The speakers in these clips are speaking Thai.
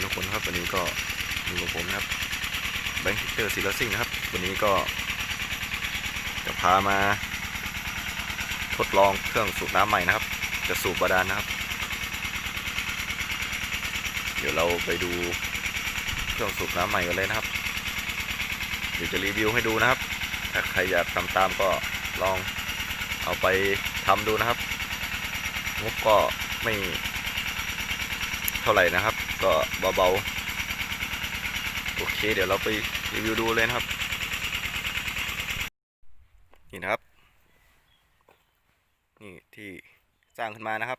นี้ก็อยู่กับผมนะครับแบงค์ฮิตเตอร์ซีลซิ่งนะครับ วันนี้ก็ จะพามา ทดลองเครื่องสูบน้ำใหม่นะครับ จะสูบบาดาลนะครับ เดี๋ยวเราไปดูเครื่องสูบน้ำใหม่กันเลยนะครับ เดี๋ยวจะรีวิวให้ดูนะครับ ถ้าใครอยากทำตามก็ลองเอาไปทำดูนะครับงบก็ไม่เท่าไหร่นะครับ ก็เบาๆ โอเค เดี๋ยวเราไปรีวิวดูเลยนะครับ นี่นะครับ นี่ที่สร้างขึ้นมานะครับ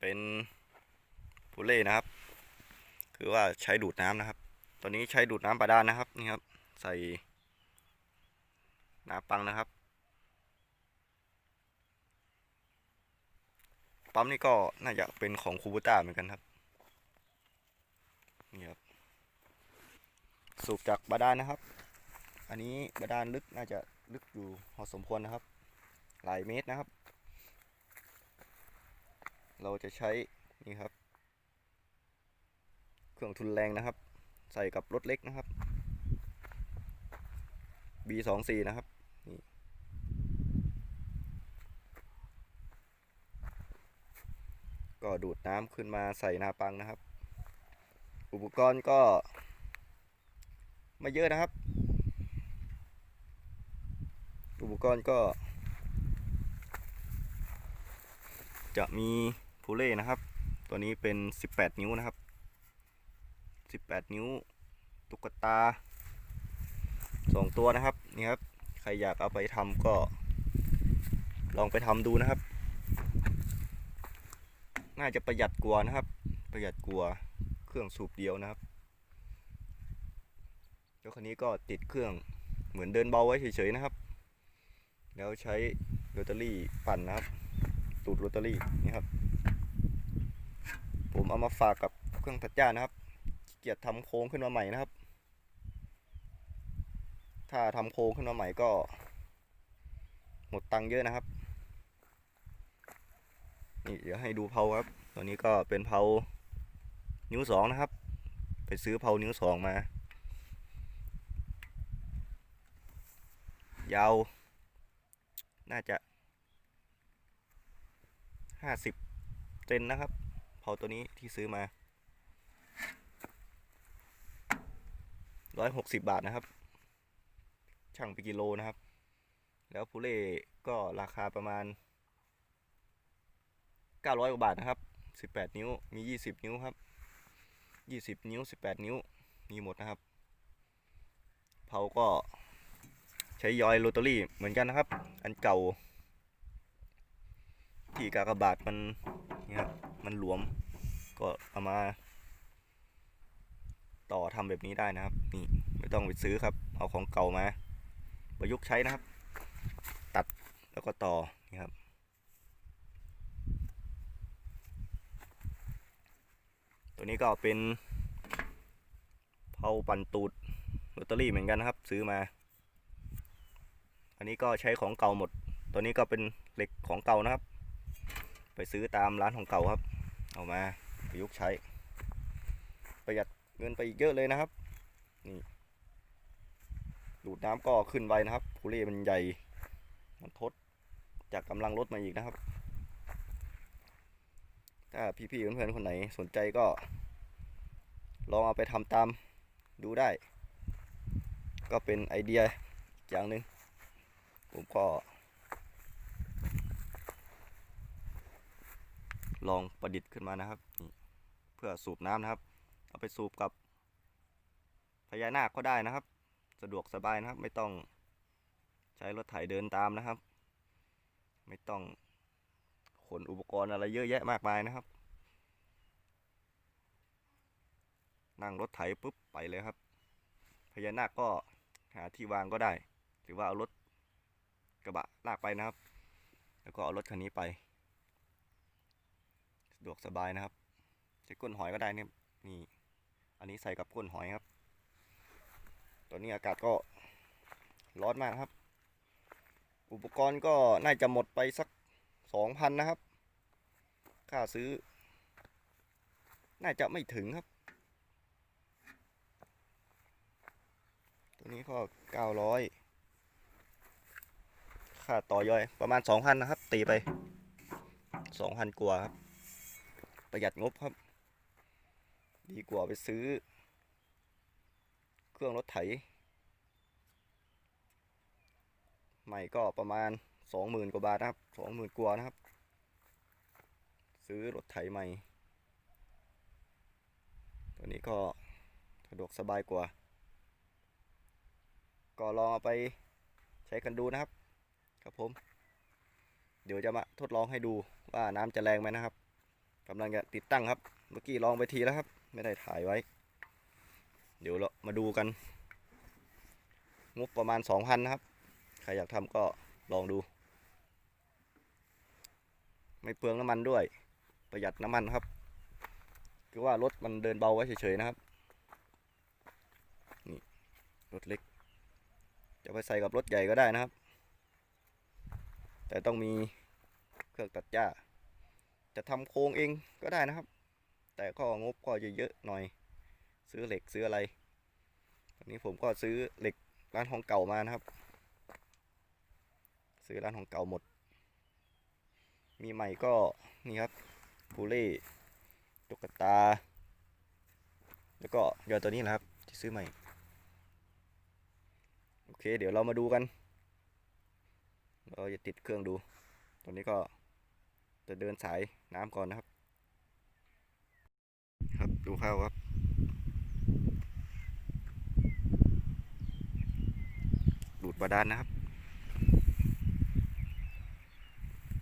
เป็นพูเล่นะครับ คือว่าใช้ดูดน้ำนะครับตัวนี้ใช้ดูดน้ำบาดาลนะครับ นี่ครับ ใส่น้าปังนะครับปั๊มนี่ก็น่าจะเป็นของคูบูต้าเหมือนกันครับ นี่ครับสูบจากบาดาลนะครับ อันนี้บาดาลลึกน่าจะลึกอยู่พอสมควรนะครับ หลายเมตรนะครับ เราจะใช้นี่ครับ เครื่องทุนแรงนะครับ ใส่กับรถเล็กนะครับ B24 นะครับนี่ก็ดูดน้ำขึ้นมาใส่นาปังนะครับ อุปกรณ์ก็ไม่เยอะนะครับ อุปกรณ์ก็ จะมีพูเล่นะครับ ตัวนี้เป็น 18 นิ้วนะครับ 18 นิ้ว ตุ๊กตาสองตัวนะครับ นี่ครับ ใครอยากเอาไปทำก็ ลองไปทำดูนะครับ น่าจะประหยัดกว่านะครับ ประหยัดกว่า เครื่องสูบเดียวนะครับแล้วคันนี้ก็ติดเครื่องเหมือนเดินเบาไว้เฉยๆนะครับ แล้วใช้โรตารี่ปั่นนะครับ ตูดโรตารี่นี่ครับ ผมเอามาฝากกับเครื่องตัดหญ้านะครับขี้เกียจทำโค้งขึ้นมาใหม่นะครับ ถ้าทำโค้งขึ้นมาใหม่ก็ หมดตังค์เยอะนะครับ นี่เดี๋ยวให้ดูเพาครับตอนนี้ก็เป็นเพา นิ้วสองนะครับ ไปซื้อเพานิ้วสองมา ยาว น่าจะห้าสิบเซนนะครับเพาตัวนี้ที่ซื้อมาร้อยหกสิบบาทนะครับ ช่างไปกิโลนะครับ แล้วพูเล่ก็ราคาประมาณ900กว่าบาทนะครับ18นิ้ว มี20นิ้วครับ 20นิ้ว18นิ้ว มีหมดนะครับ เผาก็ใช้ยอยโรตารี่เหมือนกันนะครับ อันเก่า ที่กากบาทมันนี่ครับมันหลวม ก็เอามา ต่อทำแบบนี้ได้นะครับ นี่ไม่ต้องไปซื้อครับ เอาของเก่ามา ประยุกต์ใช้นะครับ ตัดแล้วก็ต่อนี่ครับ ตัวนี้ก็เป็นเผาปั่นตูดลอตเตอรี่เหมือนกันนะครับ ซื้อมา อันนี้ก็ใช้ของเก่าหมด ตัวนี้ก็เป็นเหล็กของเก่านะครับ ไปซื้อตามร้านของเก่าครับ เอามาประยุกต์ใช้ ประหยัดเงินไปอีกเยอะเลยนะครับ นี่ดูดน้ำก็ขึ้นไวนะครับพูเล่มันใหญ่ มันทดจากกำลังรถมาอีกนะครับ ถ้าพี่ๆเพื่อนๆคนไหนสนใจก็ ลองเอาไปทำตามดูได้ ก็เป็นไอเดียอย่างหนึ่งผมก็ ลองประดิษฐ์ขึ้นมานะครับ เพื่อสูบน้ำนะครับ เอาไปสูบกับพญานาคก็ได้นะครับ สะดวกสบายนะครับ ไม่ต้องใช้รถไถเดินตามนะครับ ไม่ต้อง นอุปกรณ์อะไรเยอะแยะมากมายนะครับ นั่งรถไถปุ๊บไปเลยครับ พญานาคก็หาที่วางก็ได้ หรือว่าเอารถกระบะลากไปนะครับ แล้วก็เอารถคันนี้ไปสะดวกสบายนะครับใช้ก้นหอยก็ได้เนี่ยนี่ อันนี้ใส่กับก้นหอยครับ ตอนนี้อากาศก็ร้อนมากครับ อุปกรณ์ก็น่าจะหมดไปสัก สองพันนะครับ ค่าซื้อ น่าจะไม่ถึงครับ ตัวนี้ก็เก้าร้อยค่าต่อย่อยประมาณสองพันนะครับ ตีไปสองพันกว่าครับ ประหยัดงบครับ ดีกว่าไปซื้อ เครื่องรถไถ ใหม่ก็ประมาณ สองหมื่นกว่าบาทนะครับสองหมื่นกว่านะครับ ซื้อรถไถใหม่ ตัวนี้ก็สะดวกสบายกว่า ก็ลองเอาไปใช้กันดูนะครับ ครับผม เดี๋ยวจะมาทดลองให้ดูว่าน้ำจะแรงไหมนะครับกำลังจะติดตั้งครับ เมื่อกี้ลองไปทีแล้วครับ ไม่ได้ถ่ายไว้ เดี๋ยวเรามาดูกัน งบประมาณสองพันนะครับ ใครอยากทำก็ลองดู ไม่เปลืองน้ำมันด้วย ประหยัดน้ำมันครับ คือว่ารถมันเดินเบาไว้เฉยๆนะครับ นี่รถเล็ก จะไปใส่กับรถใหญ่ก็ได้นะครับ แต่ต้องมีเครื่องตัดหญ้า จะทำโครงเองก็ได้นะครับ แต่ก็งบก็จะเยอะหน่อย ซื้อเหล็กซื้ออะไรวันนี้ผมก็ซื้อเหล็กร้านของเก่ามานะครับ ซื้อร้านของเก่าหมด มีใหม่ก็นี่ครับบูเล่ตุ๊กตา แล้วก็ยอตัวนี้แหละครับที่ซื้อใหม่ โอเค เดี๋ยวเรามาดูกัน เราจะติดเครื่องดู ตอนนี้ก็จะเดินสายน้ำก่อนนะครับ ครับดูข้าวครับดูดบาดาลนะครับ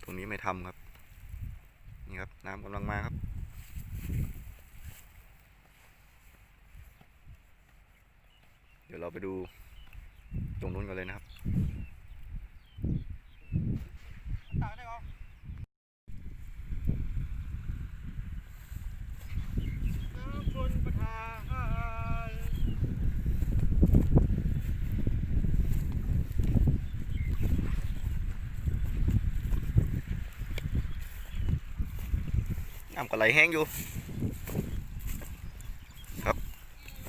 ต รงนี้ไม่ทำครับ นี่ครับ น้ำกำลังมาครับ เดี๋ยวเราไปดูตรงนู้นกันเลยนะครับ ชนประทาน น้ำก็ไหลแห้งอยู่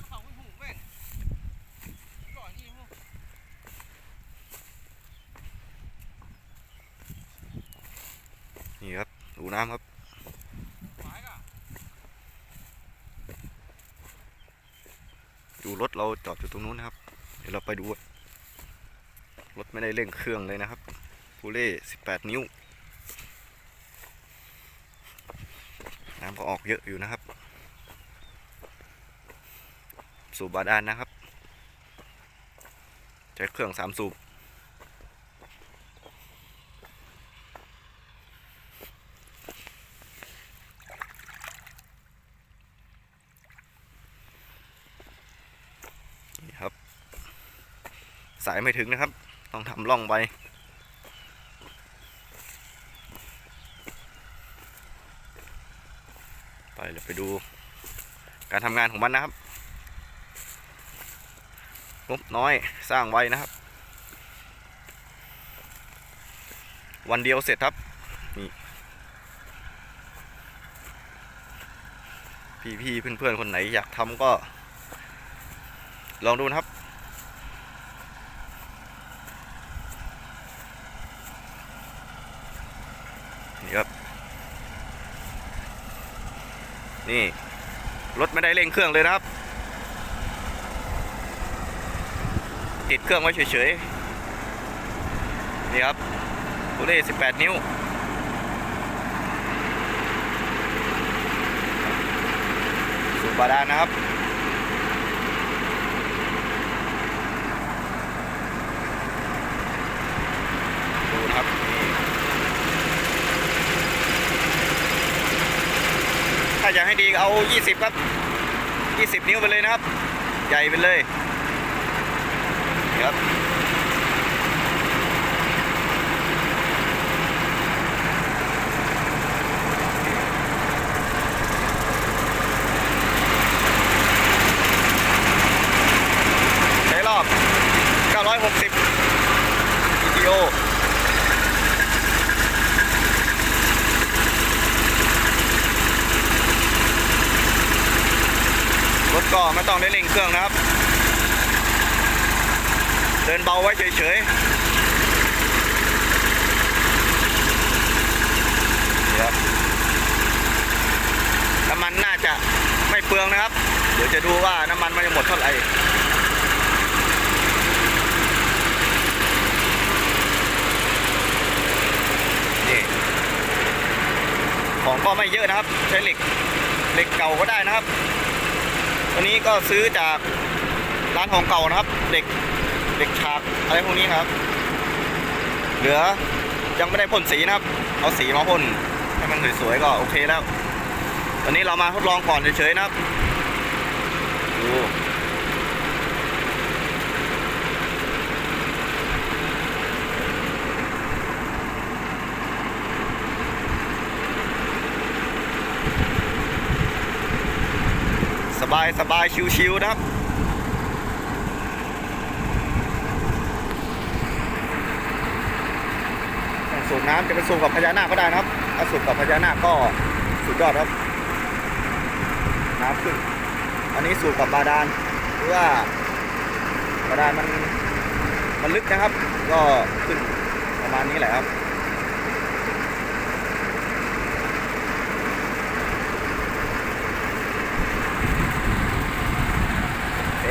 เขาไม่หูแม่งหล่อนี่มั้งนี่ครับดูน้ำครับดูรถเราจอดอยู่ตรงนู้นนะครับ เดี๋ยวเราไปดู รถไม่ได้เร่งเครื่องเลยนะครับพูเล่18 นิ้ว น้ำก็ออกเยอะอยู่นะครับ สูบบาดาลนะครับ ใช้เครื่องสามสูบ นี่ครับ สายไม่ถึงนะครับ ต้องทำล่องไป ไป เดี๋ยวไปดูการทำงานของมันนะครับงบน้อยสร้างไว้นะครับ วันเดียวเสร็จครับนี่พี่ๆเพื่อนๆคนไหนอยากทำก็ ลองดูนะครับ นี่ครับ นี่รถไม่ได้เร่งเครื่องเลยนะครับ ติดเครื่องไว้เฉยๆ นี่ครับบุเร่18 นิ้ว สูบบาดาลนะครับ ดูนะครับนี่ถ้า อยากให้ดีเอา 20 ครับ 20 นิ้วไปเลยนะครับ ใหญ่ไปเลยครับใช้รอบ 960 GTO ก็ไม่ต้องได้เร่งเครื่องนะครับ เดินเบาไว้เฉยๆครับน้ำมันน่าจะไม่เปลืองนะครับ เดี๋ยวจะดูว่าน้ำมันมันจะหมดเท่าไหร่นี่ของก็ไม่เยอะนะครับ ใช้เหล็กเหล็กเก่าก็ได้นะครับ ตัวนี้ก็ซื้อจากร้านของเก่านะครับ เด็กเด็กฉากอะไรพวกนี้ครับ เหลือยังไม่ได้พ่นสีนะครับ เอาสีมาพ่นให้มันสวยๆก็โอเคแล้ว ตอนนี้เรามาทดลองก่อนเฉยๆนะครับดู บายสบายชิวๆนะครับสูบน้ำจะเป็นสูบกับพญานาคก็ได้นะครับถ้าสูบกับพญานาคก็สุดยอดครับน้ำขึ้นอันนี้สูบกับบาดาลเพราะว่าบาดาลมันมันลึกนะครับ ก็ขึ้นประมาณนี้แหละครับ โอเค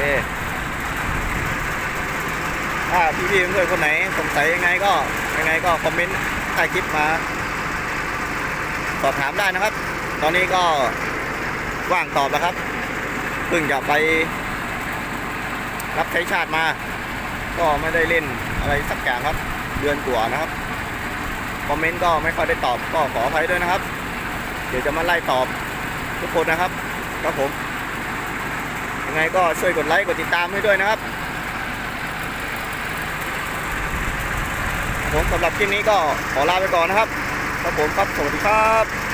ถ้า พี่เพื่อนคนไหนสงสัยยังไงก็ยังไงก็คอมเมนต์ใต้คลิปมาสอบถามได้นะครับ ตอนนี้ก็ว่างตอบแล้วครับเพิ่งจะไปรับใช้ชาติมา ก็ไม่ได้เล่นอะไรสักอย่างครับ เดือนกว่านะครับคอมเมนต์ก็ไม่ค่อยได้ตอบก็ขออภัยด้วยนะครับ เดี๋ยวจะมาไล่ตอบทุกคนนะครับครับผมยังไงก็ช่วยกดไลค์กดติดตามให้ด้วยนะครับ ผมสำหรับคลิปนี้ก็ขอลาไปก่อนนะครับครับผมครับสวัสดีครับ